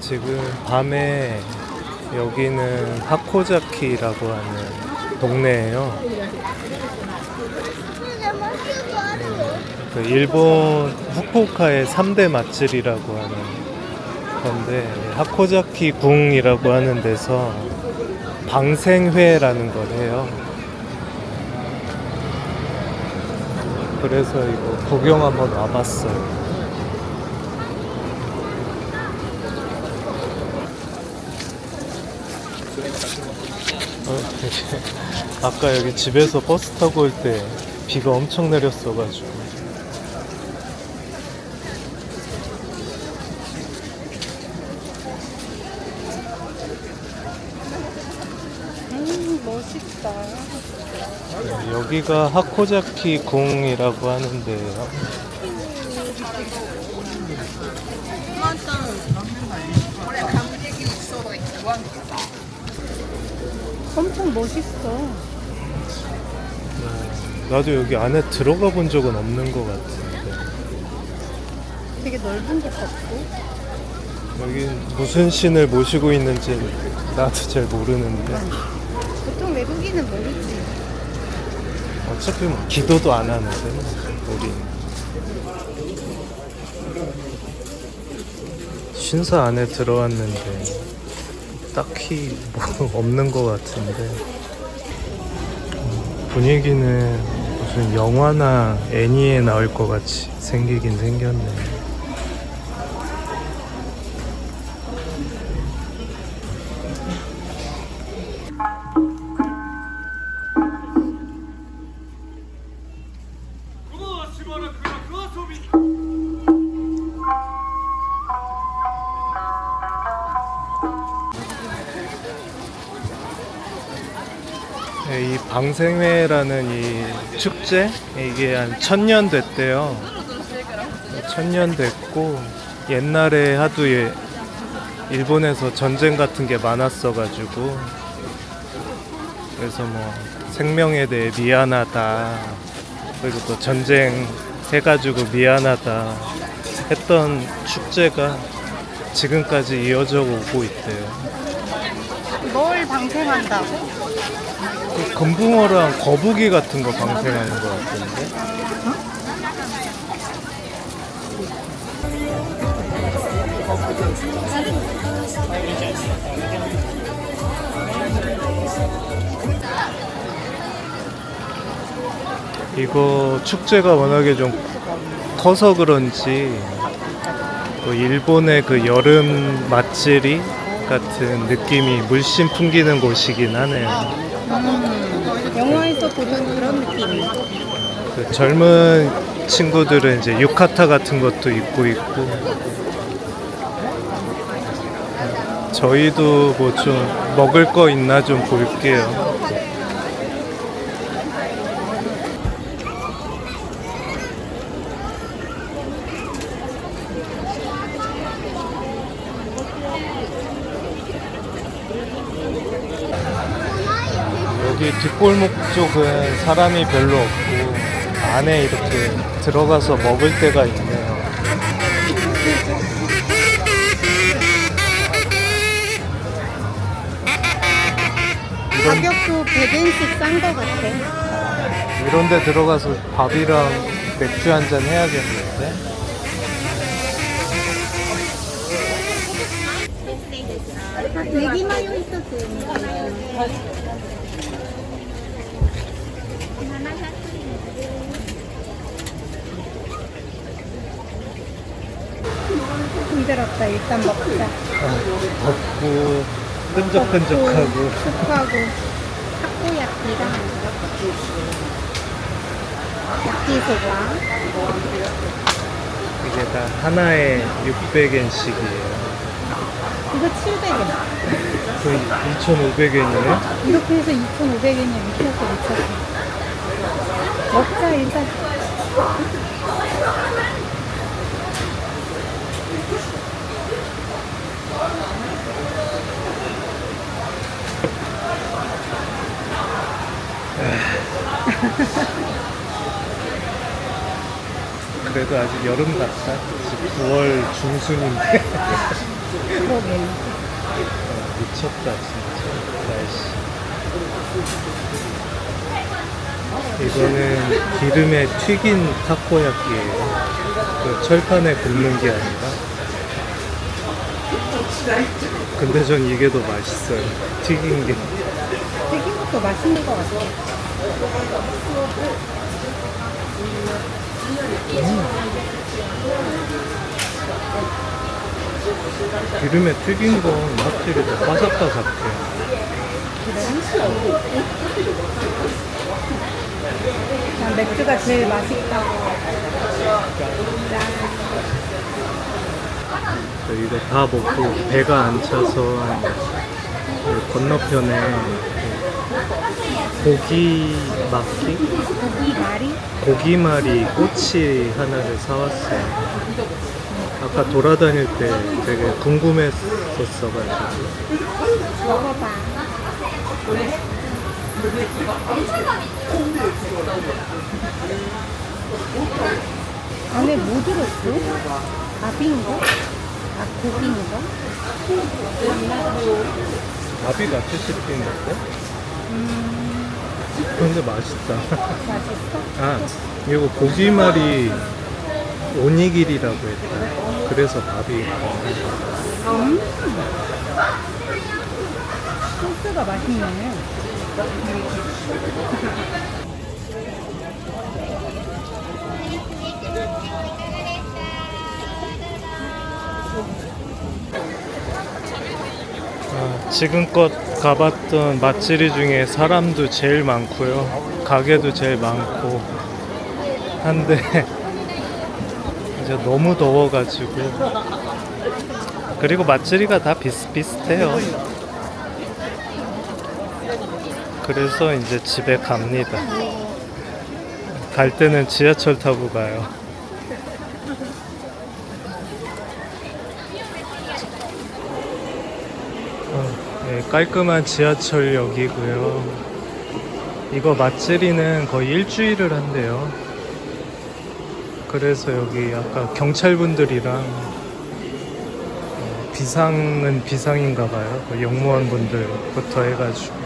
지금 밤에 여기는 하코자키라고 하는 동네예요. 그 일본 후쿠오카의 3대 맛집이라고 하는 건데 하코자키 궁이라고 하는 데서 방생회라는 걸 해요. 그래서 이거 구경 한번 와봤어요. 어, 아까 여기 집에서 버스 타고 올 때 비가 엄청 내렸어가지고 음, 멋있다. 네, 여기가 하코자키 궁이라고 하는데요. 엄청 멋있어. 네, 나도 여기 안에 들어가 본 적은 없는 것 같은데 되게 넓은 것 같고. 여기 무슨 신을 모시고 있는지 나도 잘 모르는데 보통 외국인은 모르지. 어차피 뭐 기도도 안 하는데 우리 신사 안에 들어왔는데 딱히 뭐 없는 것 같은데 음, 분위기는 무슨 영화나 애니에 나올 것 같이 생기긴 생겼네. 이 방생회라는 이 축제 이게 한 천년 됐대요. 천년 됐고 옛날에 하도 예- 일본에서 전쟁 같은 게 많았어가지고 그래서 뭐 생명에 대해 미안하다 그리고 또 전쟁 해가지고 미안하다 했던 축제가 지금까지 이어져 오고 있대요. 뭘 방생한다고? 그 금붕어랑 거북이 같은 거 방생하는 것 같은데. 이거 축제가 워낙에 좀 커서 그런지 또 일본의 그 여름 맛질이 같은 느낌이 물씬 풍기는 곳이긴 하네요. 영화에서 보던 그런 느낌이야. 그 젊은 친구들은 이제 유카타 같은 것도 입고 있고 저희도 뭐 좀 먹을 거 있나 좀 볼게요. 여기 뒷골목 쪽은 사람이 별로 없고 안에 이렇게 들어가서 먹을 때가 있네요. 이런, 가격도 100엔씩 싼것 같아. 이런 데 들어가서 밥이랑 맥주 한 잔 해야겠는데? 내기 마요 있었어요. 힘들었다. 일단 먹자. 덥고 끈적끈적하고 습하고 타코야끼랑 야끼소바 이게 다 하나에 600엔씩이에요. 이거 700엔 거의 2,500엔이네? 이렇게 해서 2,500엔이야 미쳤어 미쳤어 먹자 일단 그래도 아직 여름 같다. 지금 9월 중순인데. 그러게. 어, 미쳤다 진짜 날씨 이거는 기름에 튀긴 타코야끼예요 그 철판에 굽는 게 아니라 근데 전 이게 더 맛있어요 튀긴 게 것도 맛있는 것 같아. 기름에 튀긴 건 확실히 더 바삭바삭해 난 맥주가 제일 맛있다고. 이거 다 먹고 배가 안 차서 그 건너편에 그 고기 막기? 고기 말이? 고기말이 꼬치 하나를 사왔어요. 아까 돌아다닐 때 되게 궁금했었어가지고. 먹어봐. 안에 뭐 들었어? 밥인가? 아, 고기인가? 밥이 같이 씹히는데? 근데 맛있다. 맛있어? 아, 이거 고기말이 오니길이라고 했다. 그래서 밥이 음. 소스가 맛있네. 아, 지금껏 가봤던 맛집이 중에 사람도 제일 많고요. 가게도 제일 많고. 한데, 이제 너무 더워가지고. 그리고 맛집이가 다 비슷비슷해요. 그래서 이제 집에 갑니다. 갈 때는 지하철 타고 가요. 어, 네, 깔끔한 지하철역이고요. 이거 맛집이는 거의 일주일을 한대요. 그래서 여기 아까 경찰분들이랑 어, 비상은 비상인가 봐요. 그 영무원분들부터 해가지고